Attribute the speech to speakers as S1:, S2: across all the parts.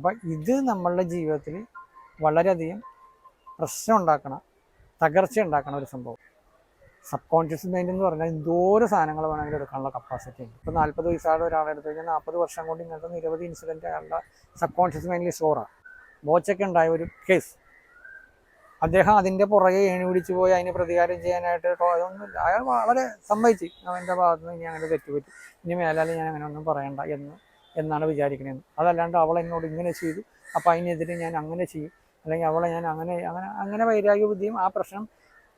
S1: അപ്പം ഇത് നമ്മളുടെ ജീവിതത്തിൽ വളരെയധികം പ്രശ്നം ഉണ്ടാക്കണ തകർച്ച ഉണ്ടാക്കണ ഒരു സംഭവം. സബ് കോൺഷ്യസ് മൈൻഡ് എന്ന് പറഞ്ഞാൽ എന്തോരം സാധനങ്ങൾ വേണമെങ്കിലും എടുക്കാനുള്ള കപ്പാസിറ്റി ഉണ്ട്. ഇപ്പോൾ നാൽപ്പത് വയസ്സായ ഒരാളെ എടുത്തു കഴിഞ്ഞാൽ നാൽപ്പത് വർഷം കൊണ്ട് ഇങ്ങനത്തെ നിരവധി ഇൻസിഡന്റ് അയാളുടെ സബ് കോൺഷ്യസ് മൈൻഡിൽ സ്റ്റോറാണ് ബോച്ചൊക്കെ ഉണ്ടായ ഒരു കേസ് അദ്ദേഹം അതിന്റെ പുറകെ ഏണി പിടിച്ചു പോയി അതിന് പ്രതികാരം ചെയ്യാനായിട്ട് അതൊന്നും അതൊന്നുമില്ല അയാൾ വളരെ സമ്മതിച്ച് അവന്റെ ഭാഗത്തുനിന്ന് ഇനി അങ്ങനെ തെറ്റുപറ്റി. ഇനി മേലാലും ഞാൻ അങ്ങനെ ഒന്നും പറയണ്ട എന്ന് എന്നാണ് വിചാരിക്കുന്നത് അതല്ലാണ്ട് അവൾ എന്നോട് ഇങ്ങനെ ചെയ്തു. അപ്പോൾ അതിനെതിരെ ഞാൻ അങ്ങനെ ചെയ്യും. അല്ലെങ്കിൽ അവളെ ഞാൻ അങ്ങനെ അങ്ങനെ അങ്ങനെ വൈരാഗ്യ ബുദ്ധിയും ആ പ്രശ്നം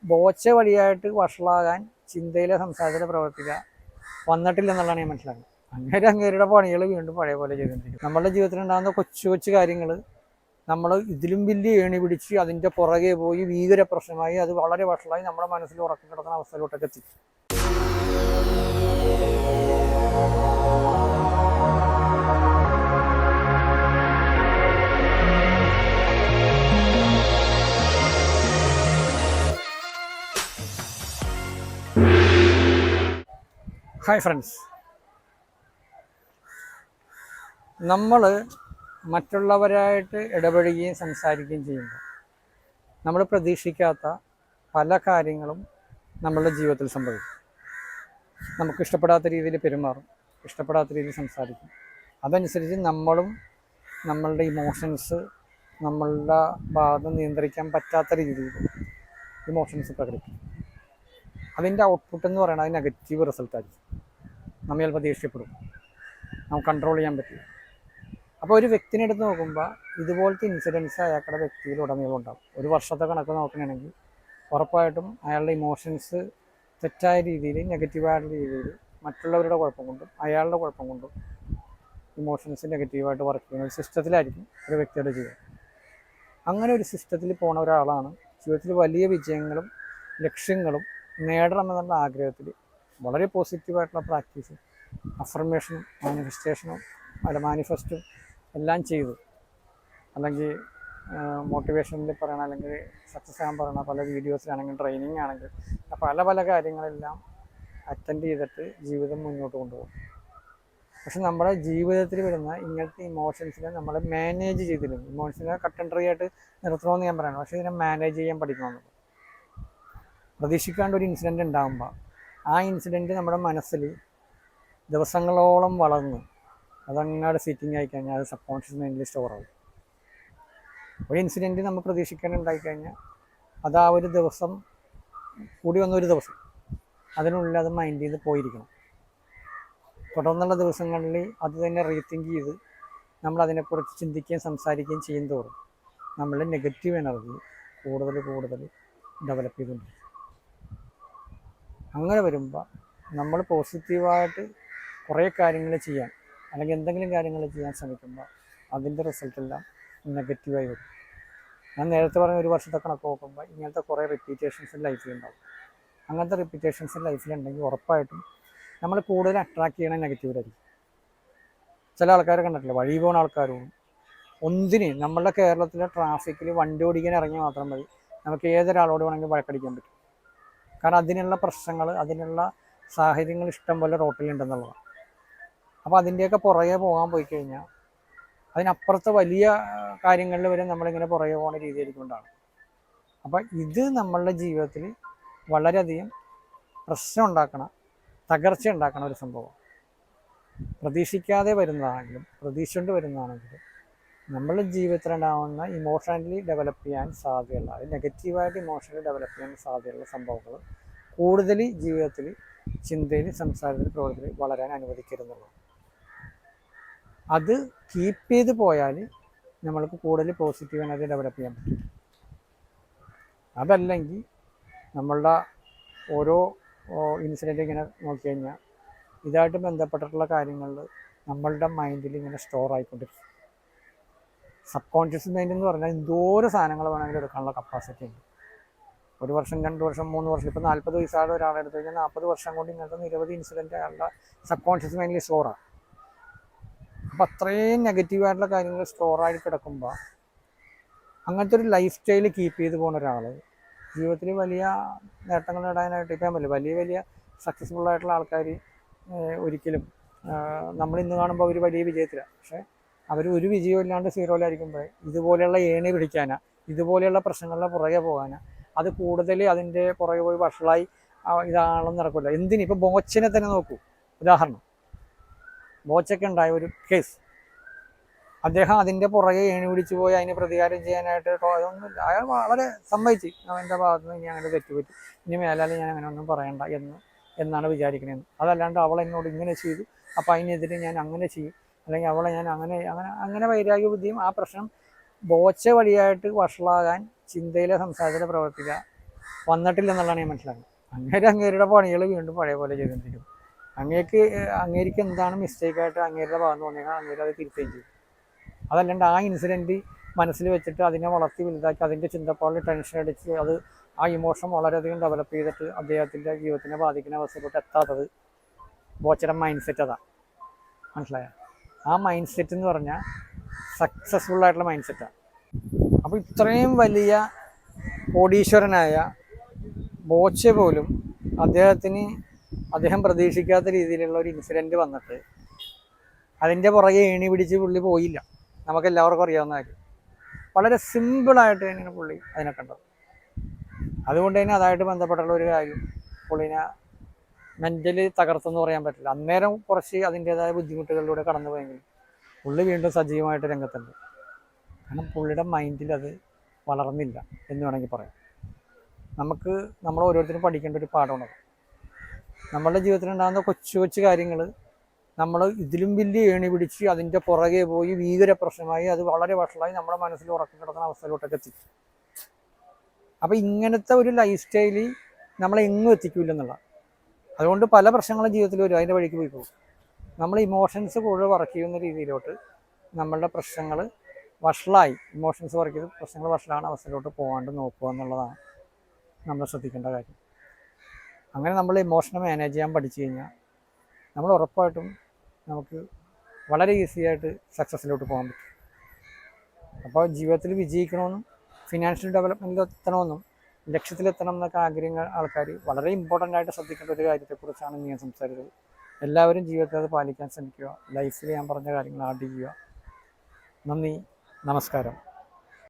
S1: ബോച്ച വഴിയായിട്ട് വഷളാകാൻ ചിന്തയിലെ സംസാരത്തിലെ പ്രവർത്തിക്കുക വന്നിട്ടില്ലെന്നുള്ളതാണ് ഞാൻ മനസ്സിലാക്കുന്നത്. അങ്ങനെ അങ്ങേരുടെ പണികൾ വീണ്ടും പഴയ പോലെ ചെയ്തുകൊണ്ടിരിക്കും നമ്മുടെ ജീവിതത്തിൽ ഉണ്ടാകുന്ന കൊച്ചു കൊച്ചു കാര്യങ്ങൾ നമ്മൾ ഇതിലും വലിയ ഏണി പിടിച്ച് അതിന്റെ പുറകെ പോയി ഭീകര പ്രശ്നമായി അത് വളരെ വഷളായി നമ്മുടെ മനസ്സിൽ ഉറക്കം കിടക്കുന്ന അവസ്ഥയിലോട്ടൊക്കെ എത്തി. ഹായ് ഫ്രണ്ട്സ് നമ്മൾ മറ്റുള്ളവരായിട്ട് ഇടപെടുകയും സംസാരിക്കുകയും ചെയ്യുമ്പോൾ നമ്മൾ പ്രതീക്ഷിക്കാത്ത പല കാര്യങ്ങളും നമ്മളുടെ ജീവിതത്തിൽ സംഭവിക്കും. നമുക്ക് ഇഷ്ടപ്പെടാത്ത രീതിയിൽ പെരുമാറും ഇഷ്ടപ്പെടാത്ത രീതിയിൽ സംസാരിക്കും. അതനുസരിച്ച് നമ്മളും നമ്മളുടെ ഇമോഷൻസ് നമ്മളുടെ ഭാഗം നിയന്ത്രിക്കാൻ പറ്റാത്ത രീതിയിൽ ഇമോഷൻസ് പ്രകടിപ്പിക്കും. അതിന്റെ ഔട്ട്പുട്ട് എന്ന് പറയുന്നത് നെഗറ്റീവ് റിസൾട്ട് ആയിരിക്കും. നമ്മൾ ചിലപ്പോൾ ദേഷ്യപ്പെടും നമുക്ക് കൺട്രോൾ ചെയ്യാൻ പറ്റില്ല. അപ്പോൾ ഒരു വ്യക്തിനെ എടുത്ത് നോക്കുമ്പോൾ ഇതുപോലത്തെ ഇൻസിഡൻസ് അയാളുടെ വ്യക്തിയിൽ ഉടനീളം ഉണ്ടാകും ഒരു വർഷത്തെ കണക്ക് നോക്കണമെങ്കിൽ ഉറപ്പായിട്ടും അയാളുടെ ഇമോഷൻസ് തെറ്റായ രീതിയിൽ നെഗറ്റീവായിട്ടുള്ള രീതിയിൽ മറ്റുള്ളവരുടെ കുഴപ്പം കൊണ്ടും അയാളുടെ കുഴപ്പം കൊണ്ടും ഇമോഷൻസ് നെഗറ്റീവായിട്ട് വർക്ക് ചെയ്യുന്ന ഒരു സിസ്റ്റത്തിലായിരിക്കും ഒരു വ്യക്തിയുടെ ജീവിതം. അങ്ങനെ ഒരു സിസ്റ്റത്തിൽ പോണ ഒരാളാണ് ജീവിതത്തിൽ വലിയ വിജയങ്ങളും ലക്ഷ്യങ്ങളും നേടണമെന്നുള്ള ആഗ്രഹത്തിൽ വളരെ പോസിറ്റീവായിട്ടുള്ള പ്രാക്ടീസ് അഫർമേഷനും മാനിഫെസ്റ്റേഷനും അല്ല മാനിഫെസ്റ്റും എല്ലാം ചെയ്ത്. അല്ലെങ്കിൽ മോട്ടിവേഷനിൽ പറയണ അല്ലെങ്കിൽ സക്സസ് ആകാൻ പറയണ പല വീഡിയോസിലാണെങ്കിൽ ട്രെയിനിങ് ആണെങ്കിൽ പല പല കാര്യങ്ങളെല്ലാം അറ്റൻഡ് ചെയ്തിട്ട് ജീവിതം മുന്നോട്ട് കൊണ്ടുപോകും. പക്ഷെ നമ്മുടെ ജീവിതത്തിൽ വരുന്ന ഇങ്ങനത്തെ ഇമോഷൻസിനെ നമ്മൾ മാനേജ് ചെയ്തിരുന്നു ഇമോഷൻസിനെ കട്ടൻട്രി ആയിട്ട് നിർത്തണമെന്ന് ഞാൻ പറയണം പക്ഷേ ഇതിനെ മാനേജ് ചെയ്യാൻ പഠിക്കണമെന്നുള്ളത് പ്രതീക്ഷിക്കാണ്ട് ഒരു ഇൻസിഡന്റ് ഉണ്ടാകുമ്പോൾ ആ ഇൻസിഡന്റ് നമ്മുടെ മനസ്സിൽ ദിവസങ്ങളോളം വളർന്നു. അതങ്ങാട് സീറ്റിംഗ് ആയി കഴിഞ്ഞാൽ അത് സബ് കോൺഷ്യസ് മൈൻഡിൽ സ്റ്റോർ ആവും. ഒരു ഇൻസിഡന്റ് നമ്മൾ പ്രതീക്ഷിക്കാൻ ഉണ്ടായിക്കഴിഞ്ഞാൽ അത് ആ ഒരു ദിവസം കൂടി വന്ന ഒരു ദിവസം അതിനുള്ളിൽ അത് മൈൻഡിൽ നിന്ന് പോയിരിക്കണം. തുടർന്നുള്ള ദിവസങ്ങളിൽ അത് തന്നെ റീത്തിങ്ക് ചെയ്ത് നമ്മൾ അതിനെക്കുറിച്ച് ചിന്തിക്കുകയും സംസാരിക്കുകയും ചെയ്യും തോറും നമ്മളുടെ നെഗറ്റീവ് എനർജി കൂടുതൽ കൂടുതൽ ഡെവലപ്പ് ചെയ്തുകൊണ്ടിരിക്കും. അങ്ങനെ വരുമ്പോൾ നമ്മൾ പോസിറ്റീവായിട്ട് കുറേ കാര്യങ്ങൾ ചെയ്യാൻ അല്ലെങ്കിൽ എന്തെങ്കിലും കാര്യങ്ങൾ ചെയ്യാൻ ശ്രമിക്കുമ്പോൾ അതിന്റെ റിസൾട്ടെല്ലാം നെഗറ്റീവായി വരും. ഞാൻ നേരത്തെ പറഞ്ഞ ഒരു വർഷത്തെ കണക്ക് നോക്കുമ്പോൾ ഇങ്ങനത്തെ കുറേ റിപ്പീറ്റേഷൻസ് ലൈഫിൽ ഉണ്ടാവും. അങ്ങനത്തെ റിപ്പീറ്റേഷൻസ് ലൈഫിലുണ്ടെങ്കിൽ ഉറപ്പായിട്ടും നമ്മൾ കൂടുതൽ അട്രാക്ട് ചെയ്യണ നെഗറ്റീവിലായിരിക്കും ചില ആൾക്കാരെ കണ്ടിട്ടില്ല? വഴി പോകുന്ന ആൾക്കാരും ഒന്നിന് നമ്മളുടെ കേരളത്തിലെ ട്രാഫിക്കിൽ വണ്ടി ഓടിക്കാൻ ഇറങ്ങിയാൽ മാത്രം മതി. നമുക്ക് ഏതൊരാളോട് വേണമെങ്കിൽ വഴക്കടിക്കാൻ പറ്റും. കാരണം അതിനുള്ള പ്രശ്നങ്ങൾ അതിനുള്ള സാഹചര്യങ്ങൾ ഇഷ്ടം പോലെ റോട്ടിലുണ്ടെന്നുള്ളതാണ്. അപ്പോൾ അതിന്റെയൊക്കെ പുറകെ പോകാൻ പോയി കഴിഞ്ഞാൽ അതിനപ്പുറത്തെ വലിയ കാര്യങ്ങളിൽ വരെ നമ്മളിങ്ങനെ പുറകെ പോകുന്ന രീതിയായിരിക്കൊണ്ടാണ് അപ്പോൾ ഇത് നമ്മളുടെ ജീവിതത്തിൽ വളരെയധികം പ്രശ്നം ഉണ്ടാക്കണ തകർച്ച ഉണ്ടാക്കണ ഒരു സംഭവം പ്രതീക്ഷിക്കാതെ വരുന്നതാണെങ്കിലും പ്രതീക്ഷിച്ചുകൊണ്ട് വരുന്നതാണെങ്കിലും നമ്മളുടെ ജീവിതത്തിലുണ്ടാവുന്ന ഇമോഷണലി ഡെവലപ്പ് ചെയ്യാൻ സാധ്യതയുള്ള അത് നെഗറ്റീവായിട്ട് ഇമോഷണലി ഡെവലപ്പ് ചെയ്യാൻ സാധ്യതയുള്ള സംഭവങ്ങൾ കൂടുതൽ ജീവിതത്തിൽ ചിന്തയിൽ സംസാരത്തിൽ പ്രവർത്തനത്തിൽ വളരാൻ അനുവദിക്കരുന്നുള്ളൂ. അത് കീപ്പ് ചെയ്ത് പോയാൽ നമ്മൾക്ക് കൂടുതൽ പോസിറ്റീവ് എനർജി ഡെവലപ്പ് ചെയ്യാൻ പറ്റും. അതല്ലെങ്കിൽ നമ്മളുടെ ഓരോ ഇൻസിഡന്റ് ഇങ്ങനെ നോക്കി കഴിഞ്ഞാൽ ഇതായിട്ട് ബന്ധപ്പെട്ടിട്ടുള്ള കാര്യങ്ങളിൽ നമ്മളുടെ മൈൻഡിൽ ഇങ്ങനെ സ്റ്റോർ ആയിക്കൊണ്ടിരിക്കും. സബ് കോൺഷ്യസ് മൈൻഡ് എന്ന് പറഞ്ഞാൽ എന്തോരം സാധനങ്ങൾ വേണമെങ്കിലും എടുക്കാനുള്ള കപ്പാസിറ്റി ഉണ്ട്. ഒരു വർഷം രണ്ട് വർഷം മൂന്ന് വർഷം ഇപ്പോൾ നാൽപ്പത് വയസ്സായ ഒരാളെ എടുത്തു കഴിഞ്ഞാൽ നാൽപ്പത് വർഷം കൊണ്ട് ഇങ്ങനത്തെ നിരവധി ഇൻസിഡന്റ് അയാളുടെ സബ് കോൺഷ്യസ് മൈൻഡിൽ സ്റ്റോറാണ് അപ്പോൾ അത്രയും നെഗറ്റീവായിട്ടുള്ള കാര്യങ്ങൾ സ്റ്റോറായി കിടക്കുമ്പോൾ അങ്ങനത്തെ ഒരു ലൈഫ് സ്റ്റൈൽ കീപ്പ് ചെയ്ത് പോകുന്ന ഒരാൾ ജീവിതത്തിൽ വലിയ നേട്ടങ്ങൾ നേടാനായിട്ട് ഇപ്പം പറ്റില്ല. വലിയ വലിയ സക്സസ്ഫുൾ ആയിട്ടുള്ള ആൾക്കാർ ഒരിക്കലും നമ്മൾ ഇന്ന് കാണുമ്പോൾ അവർ വലിയ വിജയത്തിലാണ് പക്ഷേ അവർ ഒരു വിജയവും ഇല്ലാണ്ട് ഇതുപോലെയുള്ള ഏണി പിടിക്കാനാ ഇതുപോലെയുള്ള പ്രശ്നങ്ങളുടെ പുറകെ പോകാനാ. അത് കൂടുതൽ അതിന്റെ പുറകെ പോയി വഷളായി ഇതാണെന്ന് നടക്കില്ല എന്തിന്? ഇപ്പോൾ ബോച്ചനെ തന്നെ നോക്കൂ. ഉദാഹരണം. ബോച്ചയ്ക്ക് ഉണ്ടായ ഒരു കേസ് അദ്ദേഹം അതിന്റെ പുറകെ ഏണി പിടിച്ചു പോയി അതിന് പ്രതികാരം ചെയ്യാനായിട്ട് അതൊന്നും അയാൾ വളരെ സമ്മതിച്ച് അവന്റെ ഭാഗത്ത് നിന്ന് ഇനി അങ്ങനെ തെറ്റുപറ്റി ഇനി മേലാലും ഞാൻ അങ്ങനെ ഒന്നും പറയണ്ട എന്ന് എന്നാണ് വിചാരിക്കുന്നത് അതല്ലാണ്ട് അവൾ എന്നോട് ഇങ്ങനെ ചെയ്തു. അപ്പോൾ അതിനെതിരെ ഞാൻ അങ്ങനെ ചെയ്യും. അല്ലെങ്കിൽ അവളെ ഞാൻ അങ്ങനെ അങ്ങനെ അങ്ങനെ വൈരാഗ്യ ബുദ്ധിയും ആ പ്രശ്നം ബോച്ച വഴിയായിട്ട് വഷളാകാൻ ചിന്തയിലെ സംസാരത്തിലെ പ്രവർത്തിക്കുക വന്നിട്ടില്ലെന്നുള്ളതാണ് ഞാൻ മനസ്സിലാക്കുന്നത്. അങ്ങേര് അങ്ങേരുടെ പണികൾ വീണ്ടും പഴയ പോലെ ചെയ്തുകൊണ്ടിരിക്കും. അങ്ങേക്ക് അങ്ങേരിക്ക് എന്താണ് മിസ്റ്റേക്കായിട്ട് അങ്ങേരുടെ ഭാഗം തോന്നിയാൽ അങ്ങേര് അത് തിരുത്തുകയും ചെയ്യും. അതല്ലാണ്ട് ആ ഇൻസിഡന്റ് മനസ്സിൽ വെച്ചിട്ട് അതിനെ വളർത്തി വലുതാക്കി അതിന്റെ ചിന്തപ്പാടിൽ ടെൻഷൻ അടിച്ച് അത് ആ ഇമോഷൻ വളരെയധികം ഡെവലപ്പ് ചെയ്തിട്ട് അദ്ദേഹത്തിന്റെ ജീവിതത്തിനെ ബാധിക്കുന്ന അവസ്ഥയിലോട്ട് എത്താത്തത് ബോച്ചയുടെ മൈൻഡ് സെറ്റ് അതാണ് മനസ്സിലായ? ആ മൈൻഡ് സെറ്റ് എന്ന് പറഞ്ഞാൽ സക്സസ്ഫുൾ ആയിട്ടുള്ള മൈൻഡ് സെറ്റാണ് അപ്പോൾ ഇത്രയും വലിയ കോടീശ്വരനായ ബോച്ച പോലും അദ്ദേഹത്തിന് അദ്ദേഹം പ്രതീക്ഷിക്കാത്ത രീതിയിലുള്ള ഒരു ഇൻസിഡന്റ് വന്നിട്ട് അതിന്റെ പുറകെ ഏണി പിടിച്ച് പുള്ളി പോയില്ല. നമുക്ക് എല്ലാവർക്കും അറിയാവുന്ന കാര്യം. വളരെ സിമ്പിളായിട്ട് തന്നെയാണ് പുള്ളി അതിനെ കണ്ടത്. അതുകൊണ്ട് തന്നെ അതായിട്ട് ബന്ധപ്പെട്ടുള്ള ഒരു കാര്യം പുള്ളിനെ മെന്റലി തകർത്തെന്ന് പറയാൻ പറ്റില്ല. അന്നേരം കുറച്ച് അതിന്റെതായ ബുദ്ധിമുട്ടുകളിലൂടെ കടന്നു പോയെങ്കിലും പുള്ളി വീണ്ടും സജീവമായിട്ട് രംഗത്തുണ്ട്. കാരണം പുള്ളിയുടെ മൈൻഡിൽ അത് വളർന്നില്ല എന്ന് വേണമെങ്കിൽ പറയാം. നമുക്ക് നമ്മൾ ഓരോരുത്തരും പഠിക്കേണ്ട ഒരു പാഠമാണത് നമ്മളുടെ ജീവിതത്തിലുണ്ടാകുന്ന കൊച്ചു കൊച്ചു കാര്യങ്ങൾ നമ്മൾ ഇതിലും വലിയ ഏണി പിടിച്ച് അതിന്റെ പുറകെ പോയി ഭീകര പ്രശ്നമായി അത് വളരെ വഷളായി നമ്മുടെ മനസ്സിൽ ഉറക്കം കിടക്കുന്ന അവസ്ഥയിലോട്ടൊക്കെ എത്തി. അപ്പം ഇങ്ങനത്തെ ഒരു ലൈഫ് സ്റ്റൈലിൽ നമ്മളെങ്ങും എത്തിക്കില്ലെന്നുള്ള എത്തിക്കില്ല അതുകൊണ്ട് പല പ്രശ്നങ്ങളും ജീവിതത്തിൽ വരും. അതിന്റെ വഴിക്ക് പോയി പോകും. നമ്മൾ ഇമോഷൻസ് കൂടുതൽ വർക്ക് ചെയ്യുന്ന രീതിയിലോട്ട് നമ്മളുടെ പ്രശ്നങ്ങൾ വഷളായി. ഇമോഷൻസ് വർക്ക് ചെയ്ത് പ്രശ്നങ്ങൾ വഷളാണ് അവസ്ഥയിലോട്ട് പോകാണ്ട് നോക്കുക എന്നുള്ളതാണ് നമ്മൾ ശ്രദ്ധിക്കേണ്ട കാര്യം. അങ്ങനെ നമ്മൾ ഇമോഷനെ മാനേജ് ചെയ്യാൻ പഠിച്ചു കഴിഞ്ഞാൽ നമ്മൾ ഉറപ്പായിട്ടും നമുക്ക് വളരെ ഈസി ആയിട്ട് സക്സസ്സിലോട്ട് പോകാൻ പറ്റും. അപ്പോൾ ജീവിതത്തിൽ വിജയിക്കണമെന്നും ഫിനാൻഷ്യൽ ഡെവലപ്മെന്റിൽ എത്തണമെന്നും ലക്ഷ്യത്തിലെത്തണം എന്നൊക്കെ ആഗ്രഹങ്ങൾ ആൾക്കാർ വളരെ ഇമ്പോർട്ടന്റ് ആയിട്ട് ശ്രദ്ധിക്കേണ്ട ഒരു കാര്യത്തെക്കുറിച്ചാണ് ഞാൻ സംസാരിച്ചത്. എല്ലാവരും ജീവിതത്തിൽ അത് പാലിക്കാൻ ശ്രമിക്കുക. ലൈഫിൽ ഞാൻ പറഞ്ഞ കാര്യങ്ങൾ ആഡ് ചെയ്യുക. നന്ദി. നമസ്കാരം.